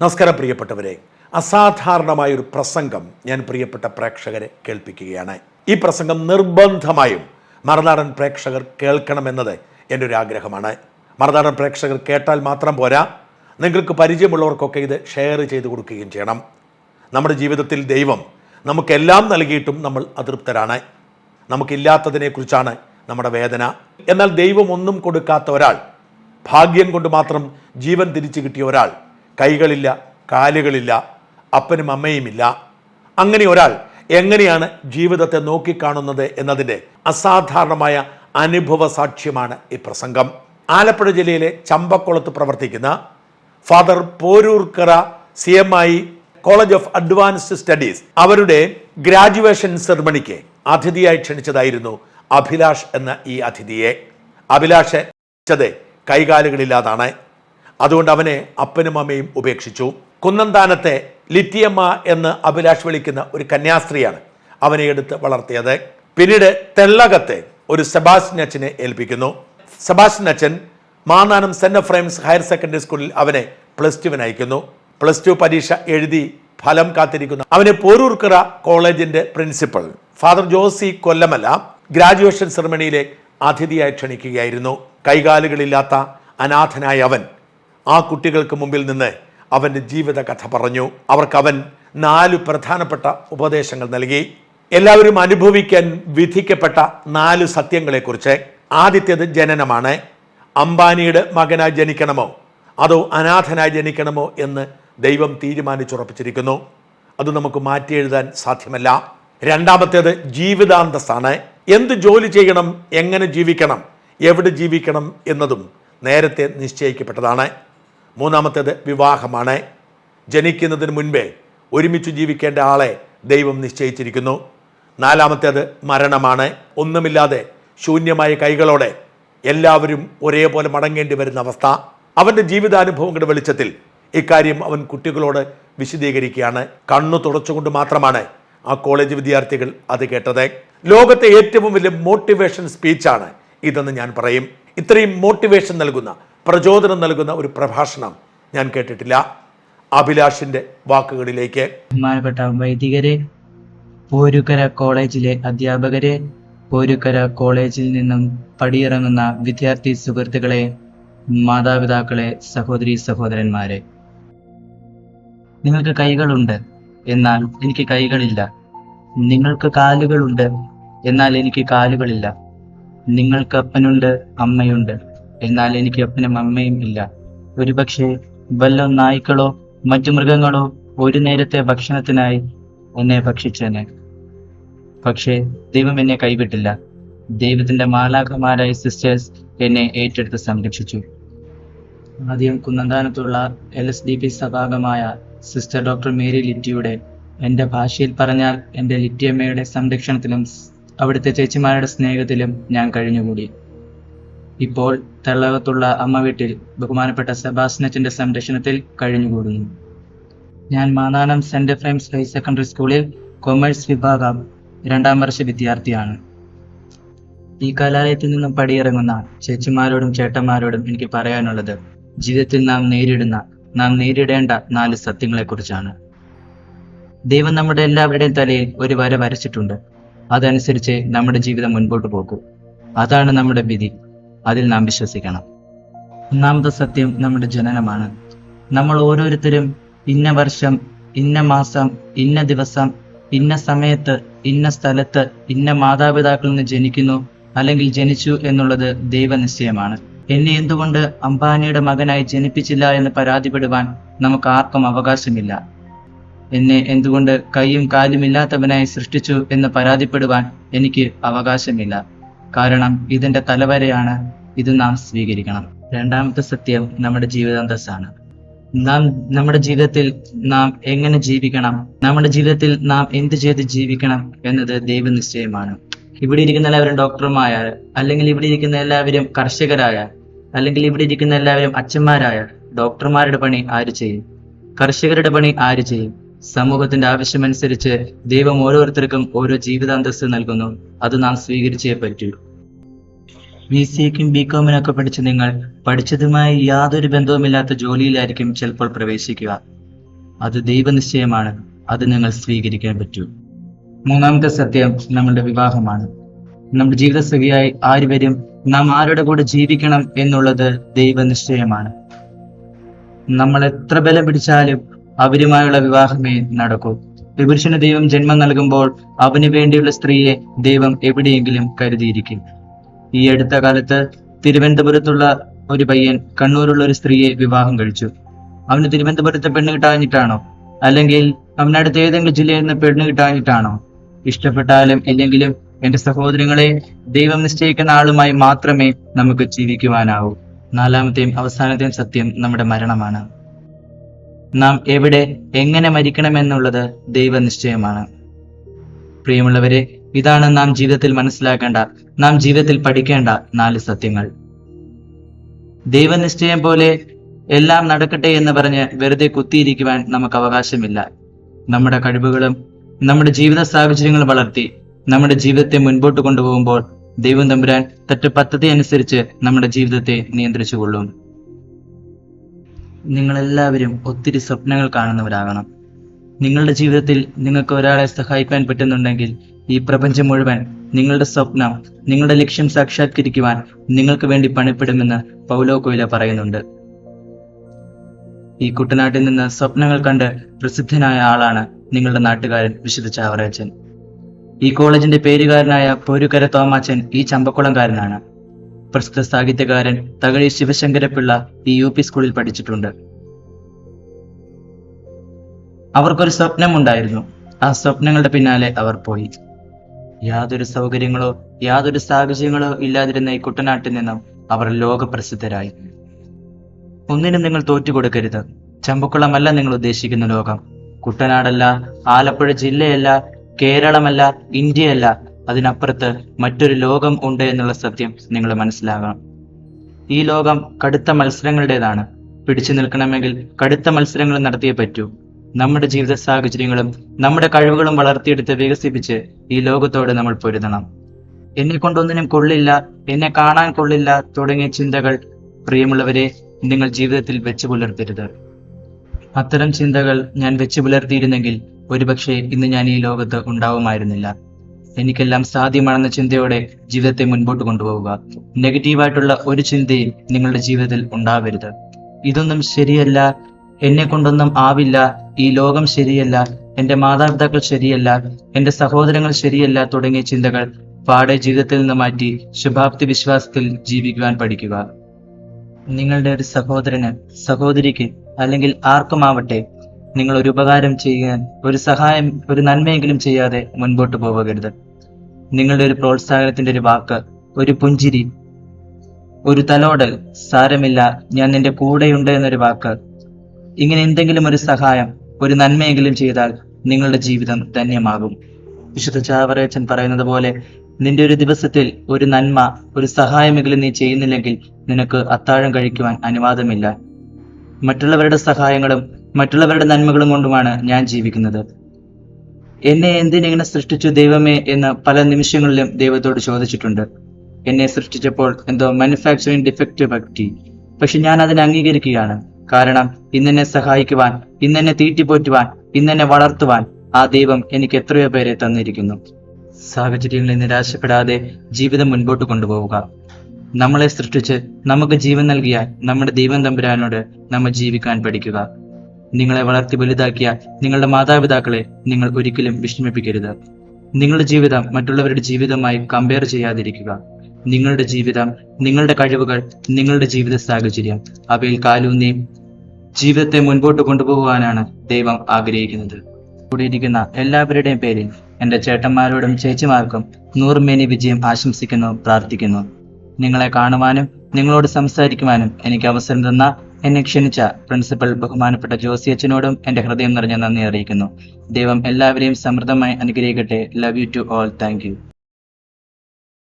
നമസ്കാരം പ്രിയപ്പെട്ടവരെ. അസാധാരണമായ ഒരു പ്രസംഗം ഞാൻ പ്രിയപ്പെട്ട പ്രേക്ഷകരെ കേൾപ്പിക്കുകയാണ്. ഈ പ്രസംഗം നിർബന്ധമായും മറുനാടൻ പ്രേക്ഷകർ കേൾക്കണമെന്നത് എന്റെ ഒരു ആഗ്രഹമാണ് മറുനാടൻ പ്രേക്ഷകർ കേട്ടാൽ മാത്രം പോരാ. നിങ്ങൾക്ക് പരിചയമുള്ളവർക്കൊക്കെ ഇത് ഷെയർ ചെയ്ത് കൊടുക്കുകയും ചെയ്യണം. നമ്മുടെ ജീവിതത്തിൽ ദൈവം നമുക്കെല്ലാം നൽകിയിട്ടും നമ്മൾ അതൃപ്തരാണ്. നമുക്കില്ലാത്തതിനെക്കുറിച്ചാണ് നമ്മുടെ വേദന. എന്നാൽ ദൈവം ഒന്നും കൊടുക്കാത്ത ഒരാൾ ഭാഗ്യം കൊണ്ട് മാത്രം ജീവൻ തിരിച്ചു കിട്ടിയ ഒരാൾ കൈകളില്ല കാലുകളില്ല അപ്പനും അമ്മയുമില്ല. അങ്ങനെ ഒരാൾ എങ്ങനെയാണ് ജീവിതത്തെ നോക്കിക്കാണുന്നത് എന്നതിന്റെ അസാധാരണമായ അനുഭവ സാക്ഷ്യമാണ് ഈ പ്രസംഗം. ആലപ്പുഴ ജില്ലയിലെ ചമ്പക്കുളത്ത് പ്രവർത്തിക്കുന്ന father Porukara C M I college of advanced studies അവരുടെ ഗ്രാജുവേഷൻ സെറമണിക്ക് അതിഥിയായി ക്ഷണിച്ചതായിരുന്നു അഭിലാഷ് എന്ന ഈ അതിഥിയെ. അഭിലാഷ് ക്ഷണിച്ചത് കൈകാലുകളില്ലാതാണ്. അതുകൊണ്ട് അവനെ അപ്പനും അമ്മയും ഉപേക്ഷിച്ചു. കുന്നന്താനത്തെ ലിറ്റിയമ്മ എന്ന് അഭിലാഷ് വിളിക്കുന്ന ഒരു കന്യാസ്ത്രീയാണ് അവനെ എടുത്ത് വളർത്തിയത്. പിന്നീട് തെള്ളകത്തെ ഒരു സെബാസ്റ്റ്യൻ അച്ഛനെ ഏൽപ്പിക്കുന്നു. സെബാസ്റ്റ്യൻ അച്ഛൻ Mannanam saint Ephrem's higher secondary സ്കൂളിൽ അവനെ പ്ലസ് ടുവിന് അയക്കുന്നു. പ്ലസ് ടു പരീക്ഷ എഴുതി ഫലം കാത്തിരിക്കുന്ന അവനെ പോരൂർക്കറ കോളേജിന്റെ പ്രിൻസിപ്പൽ ഫാദർ ജോസി കൊല്ലമല്ല ഗ്രാജുവേഷൻ സെറമണിയിലെ അതിഥിയായി ക്ഷണിക്കുകയായിരുന്നു. കൈകാലുകളില്ലാത്ത അനാഥനായ അവൻ ആ കുട്ടികൾക്ക് മുമ്പിൽ നിന്ന് അവന്റെ ജീവിതകഥ പറഞ്ഞു. അവർക്ക് അവൻ നാല് പ്രധാനപ്പെട്ട ഉപദേശങ്ങൾ നൽകി. എല്ലാവരും അനുഭവിക്കാൻ വിധിക്കപ്പെട്ട നാല് സത്യങ്ങളെക്കുറിച്ച്. ആദ്യത്തേത് ജനനമാണ്. അംബാനിയുടെ മകനായി ജനിക്കണമോ? അതോ അനാഥനായി ജനിക്കണമോ എന്ന് ദൈവം തീരുമാനിച്ചുറപ്പിച്ചിരിക്കുന്നു. അത് നമുക്ക് മാറ്റി എഴുതാൻ സാധ്യമല്ല. രണ്ടാമത്തേത് ജീവിതാന്തസ്സാണ്. എന്ത് ജോലി ചെയ്യണം? എങ്ങനെ ജീവിക്കണം? എവിടെ ജീവിക്കണം? എന്നതും നേരത്തെ നിശ്ചയിക്കപ്പെട്ടതാണ്. മൂന്നാമത്തേത് വിവാഹമാണ്. ജനിക്കുന്നതിന് മുൻപേ ഒരുമിച്ച് ജീവിക്കേണ്ട ആളെ ദൈവം നിശ്ചയിച്ചിരിക്കുന്നു. നാലാമത്തേത് മരണമാണ്. ഒന്നുമില്ലാതെ ശൂന്യമായ കൈകളോടെ എല്ലാവരും ഒരേപോലെ മടങ്ങേണ്ടി വരുന്ന അവസ്ഥ. അവന്റെ ജീവിതാനുഭവങ്ങളുടെ വെളിച്ചത്തിൽ ഇക്കാര്യം അവൻ കുട്ടികളോട് വിശദീകരിക്കുകയാണ്. കണ്ണു തുടച്ചുകൊണ്ട് മാത്രമാണ് ആ കോളേജ് വിദ്യാർത്ഥികൾ അത് കേട്ടത്. ലോകത്തെ ഏറ്റവും വലിയ മോട്ടിവേഷൻ സ്പീച്ചാണ് ഇതെന്ന് ഞാൻ പറയും. ഇത്രയും മോട്ടിവേഷൻ നൽകുന്ന പ്രചോദനം നൽകുന്ന ഒരു പ്രഭാഷണം ഞാൻ കേട്ടിട്ടില്ല. അഭിലാഷിന്റെ വാക്കുകളിലേക്ക്. ബഹുമാനപ്പെട്ട വൈദികരെ പോരുക്കര കോളേജിലെ അധ്യാപകരെ പോരുക്കര കോളേജിൽ നിന്നും പടിയിറങ്ങുന്ന വിദ്യാർത്ഥി സുഹൃത്തുക്കളെ മാതാപിതാക്കളെ സഹോദരി സഹോദരന്മാരെ. നിങ്ങൾക്ക് കൈകളുണ്ട് എന്നാൽ എനിക്ക് കൈകളില്ല. നിങ്ങൾക്ക് കാലുകളുണ്ട് എന്നാൽ എനിക്ക് കാലുകളില്ല. നിങ്ങൾക്ക് അപ്പനുണ്ട് അമ്മയുണ്ട്. എന്നാൽ എനിക്ക് അപ്പനും അമ്മയും ഇല്ല. ഒരുപക്ഷെ വല്ല നായ്ക്കളോ മറ്റു മൃഗങ്ങളോ ഒരു നേരത്തെ ഭക്ഷണത്തിനായി എന്നെ ഭക്ഷിച്ചേനെ. പക്ഷേ ദൈവം എന്നെ കൈവിട്ടില്ല. ദൈവത്തിന്റെ മാലാഖമാരായ സിസ്റ്റേഴ്സ് എന്നെ ഏറ്റെടുത്ത് സംരക്ഷിച്ചു. ആദ്യം കുന്നന്താനത്തുള്ള എൽ എസ് ഡി പി സഭാഗമായ സിസ്റ്റർ ഡോക്ടർ മേരി ലിറ്റിയുടെ എന്റെ ഭാഷയിൽ പറഞ്ഞാൽ എന്റെ ലിറ്റിയമ്മയുടെ സംരക്ഷണത്തിലും അവിടുത്തെ ചേച്ചിമാരുടെ സ്നേഹത്തിലും ഞാൻ കഴിഞ്ഞുകൂടി. ഇപ്പോൾ തള്ളകത്തുള്ള അമ്മ വീട്ടിൽ ബഹുമാനപ്പെട്ട സെബാസ്നറ്റിന്റെ സംരക്ഷണത്തിൽ കഴിഞ്ഞുകൂടുന്നു. ഞാൻ Mannanam Saint Ephrem's high secondary സ്കൂളിൽ കൊമേഴ്സ് വിഭാഗം രണ്ടാം വർഷ വിദ്യാർത്ഥിയാണ്. ഈ കലാലയത്തിൽ നിന്നും പടിയിറങ്ങുന്ന ചേച്ചിമാരോടും ചേട്ടന്മാരോടും എനിക്ക് പറയാനുള്ളത് ജീവിതത്തിൽ നാം നേരിടുന്ന നാം നേരിടേണ്ട നാല് സത്യങ്ങളെക്കുറിച്ചാണ്. ദൈവം നമ്മുടെ എല്ലാവരുടെയും തലയിൽ ഒരു വര വരച്ചിട്ടുണ്ട്. അതനുസരിച്ച് നമ്മുടെ ജീവിതം മുൻപോട്ട് പോകൂ. അതാണ് നമ്മുടെ വിധി. അതിൽ നാം വിശ്വസിക്കണം. ഒന്നാമത്തെ സത്യം നമ്മുടെ ജനനമാണ്. നമ്മൾ ഓരോരുത്തരും ഇന്ന വർഷം ഇന്ന മാസം ഇന്ന ദിവസം ഇന്ന സമയത്ത് ഇന്ന സ്ഥലത്ത് ഇന്ന മാതാപിതാക്കളിൽ നിന്ന് ജനിക്കുന്നു അല്ലെങ്കിൽ ജനിച്ചു എന്നുള്ളത് ദൈവനിശ്ചയമാണ്. എന്നെ എന്തുകൊണ്ട് അംബാനിയുടെ മകനായി ജനിപ്പിച്ചില്ല എന്ന് പരാതിപ്പെടുവാൻ നമുക്ക് ആർക്കും അവകാശമില്ല. എന്നെ എന്തുകൊണ്ട് കൈയും കാലും ഇല്ലാത്തവനായി സൃഷ്ടിച്ചു എന്ന് പരാതിപ്പെടുവാൻ എനിക്ക് അവകാശമില്ല. കാരണം ഇതിന്റെ തലവരെയാണ് ഇത് നാം സ്വീകരിക്കണം. രണ്ടാമത്തെ സത്യം നമ്മുടെ ജീവിതാന്തസ്സാണ്. നാം നമ്മുടെ ജീവിതത്തിൽ നാം എങ്ങനെ ജീവിക്കണം? നമ്മുടെ ജീവിതത്തിൽ നാം എന്ത് ചെയ്ത് ജീവിക്കണം എന്നത് ദൈവനിശ്ചയമാണ്. ഇവിടെ ഇരിക്കുന്ന എല്ലാവരും ഡോക്ടർമാരായ അല്ലെങ്കിൽ ഇവിടെ ഇരിക്കുന്ന എല്ലാവരും കർഷകരായ അല്ലെങ്കിൽ ഇവിടെ ഇരിക്കുന്ന എല്ലാവരും അച്ഛന്മാരായ ഡോക്ടർമാരുടെ പണി ആര് ചെയ്യും? കർഷകരുടെ പണി ആര് ചെയ്യും? സമൂഹത്തിന്റെ ആവശ്യമനുസരിച്ച് ദൈവം ഓരോരുത്തർക്കും ഓരോ ജീവിതാന്തസ്സ് നൽകുന്നു. അത് നാം സ്വീകരിച്ചേ പറ്റൂ. ബി സിക്കും ബി കോമിനൊക്കെ പഠിച്ച നിങ്ങൾ പഠിച്ചതുമായി യാതൊരു ബന്ധവുമില്ലാത്ത ജോലിയിലായിരിക്കും ചിലപ്പോൾ പ്രവേശിക്കുക. അത് ദൈവനിശ്ചയമാണ്. അത് നിങ്ങൾ സ്വീകരിക്കാൻ പറ്റൂ. മൂന്നാമത്തെ സത്യം നമ്മളുടെ വിവാഹമാണ്. നമ്മുടെ ജീവിതസഖിയായി ആര് വരും? നാം ആരുടെ കൂടെ ജീവിക്കണം എന്നുള്ളത് ദൈവനിശ്ചയമാണ്. നമ്മൾ എത്ര ബലം പിടിച്ചാലും അവരുമായുള്ള വിവാഹമേ നടക്കൂ. പുരുഷന് ദൈവം ജന്മം നൽകുമ്പോൾ അവന് വേണ്ടിയുള്ള സ്ത്രീയെ ദൈവം എവിടെയെങ്കിലും കരുതിയിരിക്കും. ഈ അടുത്ത കാലത്ത് തിരുവനന്തപുരത്തുള്ള ഒരു പയ്യൻ കണ്ണൂരുള്ള ഒരു സ്ത്രീയെ വിവാഹം കഴിച്ചു. അവന് തിരുവനന്തപുരത്തെ പെണ്ണ് കിട്ടാഞ്ഞിട്ടാണോ? അല്ലെങ്കിൽ അവനടുത്ത് ഏതെങ്കിലും ജില്ലയിൽ നിന്ന് പെണ്ണ് കിട്ടാഞ്ഞിട്ടാണോ? ഇഷ്ടപ്പെട്ടാലും ഇല്ലെങ്കിലും എന്റെ സഹോദരങ്ങളെ ദൈവം നിശ്ചയിക്കുന്ന ആളുമായി മാത്രമേ നമുക്ക് ജീവിക്കുവാനാവൂ. നാലാമത്തെയും അവസാനത്തെയും സത്യം നമ്മുടെ മരണമാണ്. നാം എവിടെ എങ്ങനെ മരിക്കണമെന്നുള്ളത് ദൈവനിശ്ചയമാണ്. പ്രിയമുള്ളവരെ ഇതാണ് നാം ജീവിതത്തിൽ മനസ്സിലാക്കേണ്ട നാം ജീവിതത്തിൽ പഠിക്കേണ്ട നാല് സത്യങ്ങൾ. ദൈവനിശ്ചയം പോലെ എല്ലാം നടക്കട്ടെ എന്ന് പറഞ്ഞ് വെറുതെ കുത്തിയിരിക്കുവാൻ നമുക്ക് അവകാശമില്ല. നമ്മുടെ കഴിവുകളും നമ്മുടെ ജീവിത സാഹചര്യങ്ങളും വളർത്തി നമ്മുടെ ജീവിതത്തെ മുൻപോട്ട് കൊണ്ടുപോകുമ്പോൾ ദൈവം തമ്പുരാൻ തന്റെ പദ്ധതി അനുസരിച്ച് നമ്മുടെ ജീവിതത്തെ നിയന്ത്രിച്ചു കൊള്ളും നിങ്ങളെല്ലാവരും ഒത്തിരി സ്വപ്നങ്ങൾ കാണുന്നവരാകണം. നിങ്ങളുടെ ജീവിതത്തിൽ നിങ്ങൾക്ക് ഒരാളെ സഹായിക്കാൻ പറ്റുന്നുണ്ടെങ്കിൽ ഈ പ്രപഞ്ചം മുഴുവൻ നിങ്ങളുടെ സ്വപ്നം നിങ്ങളുടെ ലക്ഷ്യം സാക്ഷാത്കരിക്കുവാൻ നിങ്ങൾക്ക് വേണ്ടി പണിപ്പെടുമെന്ന് പൗലോ കൊയില പറയുന്നുണ്ട്. ഈ കുട്ടനാട്ടിൽ നിന്ന് സ്വപ്നങ്ങൾ കണ്ട് പ്രസിദ്ധനായ ആളാണ് നിങ്ങളുടെ നാട്ടുകാരൻ വിശുദ്ധ ചാവറച്ചൻ ഈ കോളേജിന്റെ പേരുകാരനായ പോരുകര തോമാച്ചൻ ഈ ചമ്പക്കുളംകാരനാണ്. പ്രസിദ്ധ സാഹിത്യകാരൻ തകഴി ശിവശങ്കരപിള്ള ഈ യു പി സ്കൂളിൽ പഠിച്ചിട്ടുണ്ട്. അവർക്കൊരു സ്വപ്നമുണ്ടായിരുന്നു ആ സ്വപ്നങ്ങളുടെ പിന്നാലെ അവർ പോയി. യാതൊരു സൗകര്യങ്ങളോ യാതൊരു സാഹചര്യങ്ങളോ ഇല്ലാതിരുന്ന ഈ കുട്ടനാട്ടിൽ നിന്നും അവർ ലോകപ്രസിദ്ധരായി. ഒന്നിനും നിങ്ങൾ തോറ്റുകൊടുക്കരുത്. ചമ്പക്കുളമല്ല നിങ്ങൾ ഉദ്ദേശിക്കുന്ന ലോകം. കുട്ടനാടല്ല ആലപ്പുഴ ജില്ലയല്ല കേരളമല്ല ഇന്ത്യയല്ല. അതിനപ്പുറത്ത് മറ്റൊരു ലോകം ഉണ്ട് എന്നുള്ള സത്യം നിങ്ങൾ മനസ്സിലാകണം. ഈ ലോകം കടുത്ത മത്സരങ്ങളുടേതാണ്. പിടിച്ചു നിൽക്കണമെങ്കിൽ കടുത്ത മത്സരങ്ങൾ നടത്തിയേ പറ്റൂ. നമ്മുടെ ജീവിത സാഹചര്യങ്ങളും നമ്മുടെ കഴിവുകളും വളർത്തിയെടുത്ത് വികസിപ്പിച്ച് ഈ ലോകത്തോട് നമ്മൾ പൊരുതണം. എന്നെ കൊണ്ടൊന്നിനും കൊള്ളില്ല എന്നെ കാണാൻ കൊള്ളില്ല തുടങ്ങിയ ചിന്തകൾ പ്രിയമുള്ളവരെ നിങ്ങൾ ജീവിതത്തിൽ വെച്ചു പുലർത്തരുത്. അത്തരം ചിന്തകൾ ഞാൻ വെച്ചു പുലർത്തിയിരുന്നെങ്കിൽ ഒരുപക്ഷെ ഇന്ന് ഞാൻ ഈ ലോകത്ത് ഉണ്ടാവുമായിരുന്നില്ല. എനിക്കെല്ലാം സാധ്യമാണെന്ന ചിന്തയോടെ ജീവിതത്തെ മുൻപോട്ട് കൊണ്ടുപോവുക. നെഗറ്റീവായിട്ടുള്ള ഒരു ചിന്തയും നിങ്ങളുടെ ജീവിതത്തിൽ ഉണ്ടാവരുത്. ഇതൊന്നും ശരിയല്ല എന്നെ കൊണ്ടൊന്നും ആവില്ല. ഈ ലോകം ശരിയല്ല. എന്റെ മാതാപിതാക്കൾ ശരിയല്ല. എന്റെ സഹോദരങ്ങൾ ശരിയല്ല തുടങ്ങിയ ചിന്തകൾ പാടെ ജീവിതത്തിൽ നിന്ന് മാറ്റി ശുഭാപ്തി വിശ്വാസത്തിൽ ജീവിക്കുവാൻ പഠിക്കുക. നിങ്ങളുടെ ഒരു സഹോദരന് സഹോദരിക്ക് അല്ലെങ്കിൽ ആർക്കുമാവട്ടെ നിങ്ങൾ ഒരു ഉപകാരം ചെയ്യാൻ ഒരു സഹായം ഒരു നന്മയെങ്കിലും ചെയ്യാതെ മുൻപോട്ട് പോകരുത്. നിങ്ങളുടെ ഒരു പ്രോത്സാഹനത്തിന്റെ ഒരു വാക്ക് ഒരു പുഞ്ചിരി ഒരു തലോടൽ സാരമില്ല. ഞാൻ നിന്റെ കൂടെയുണ്ട് എന്നൊരു വാക്ക് ഇങ്ങനെ എന്തെങ്കിലും ഒരു സഹായം ഒരു നന്മയെങ്കിലും ചെയ്താൽ നിങ്ങളുടെ ജീവിതം ധന്യമാകും. വിശുദ്ധ ചാവറയച്ചൻ പറയുന്നത് പോലെ നിന്റെ ഒരു ദിവസത്തിൽ ഒരു നന്മ ഒരു സഹായമെങ്കിലും നീ ചെയ്യുന്നില്ലെങ്കിൽ നിനക്ക് അത്താഴം കഴിക്കുവാൻ അനുവാദമില്ല. മറ്റുള്ളവരുടെ സഹായങ്ങളും മറ്റുള്ളവരുടെ നന്മകളും കൊണ്ടുമാണ് ഞാൻ ജീവിക്കുന്നത്. എന്നെ എന്തിനെങ്ങനെ സൃഷ്ടിച്ചു ദൈവമേ എന്ന് പല നിമിഷങ്ങളിലും ദൈവത്തോട് ചോദിച്ചിട്ടുണ്ട്. എന്നെ സൃഷ്ടിച്ചപ്പോൾ എന്തോ മാനുഫാക്ചറിങ് ഡിഫക്റ്റ് പറ്റി. പക്ഷെ ഞാൻ അതിനെ അംഗീകരിക്കുകയാണ്. കാരണം ഇന്നെന്നെ സഹായിക്കുവാൻ ഇന്നെന്നെ തീറ്റിപ്പോറ്റുവാൻ ഇന്നെന്നെ വളർത്തുവാൻ ആ ദൈവം എനിക്ക് എത്രയോ പേരെ തന്നിരിക്കുന്നു. സാഹചര്യങ്ങളിൽ നിരാശപ്പെടാതെ ജീവിതം മുൻപോട്ട് കൊണ്ടുപോവുക. നമ്മളെ സൃഷ്ടിച്ച് നമുക്ക് ജീവൻ നൽകിയ നമ്മുടെ ദൈവം തമ്പുരാനോട് നമ്മൾ ജീവിക്കാൻ പഠിക്കുക. നിങ്ങളെ വളർത്തി വലുതാക്കിയ നിങ്ങളുടെ മാതാപിതാക്കളെ നിങ്ങൾ ഒരിക്കലും വിഷമിപ്പിക്കരുത്. നിങ്ങളുടെ ജീവിതം മറ്റുള്ളവരുടെ ജീവിതമായി കമ്പയർ ചെയ്യാതിരിക്കുക. നിങ്ങളുടെ ജീവിതം നിങ്ങളുടെ കഴിവുകൾ നിങ്ങളുടെ ജീവിത സാഹചര്യം. അവയിൽ കാലൂന്നി ജീവിതത്തെ മുൻപോട്ട് കൊണ്ടുപോകുവാനാണ് ദൈവം ആഗ്രഹിക്കുന്നത്. കൂടിയിരിക്കുന്ന എല്ലാവരുടെയും പേരിൽ എന്റെ ചേട്ടന്മാരോടും ചേച്ചിമാർക്കും നൂറുമേനി വിജയം ആശംസിക്കുന്നു പ്രാർത്ഥിക്കുന്നു. നിങ്ങളെ കാണുവാനും നിങ്ങളോട് സംസാരിക്കുവാനും എനിക്ക് അവസരം തന്ന എന്നെ ക്ഷണിച്ച പ്രിൻസിപ്പൽ ബഹുമാനപ്പെട്ട ജോസി അച്ഛനോടും എന്റെ ഹൃദയം നിറഞ്ഞ നന്ദി അറിയിക്കുന്നു. ദൈവം എല്ലാവരെയും സമൃദ്ധമായി അനുഗ്രഹിക്കട്ടെ. Love you to all thank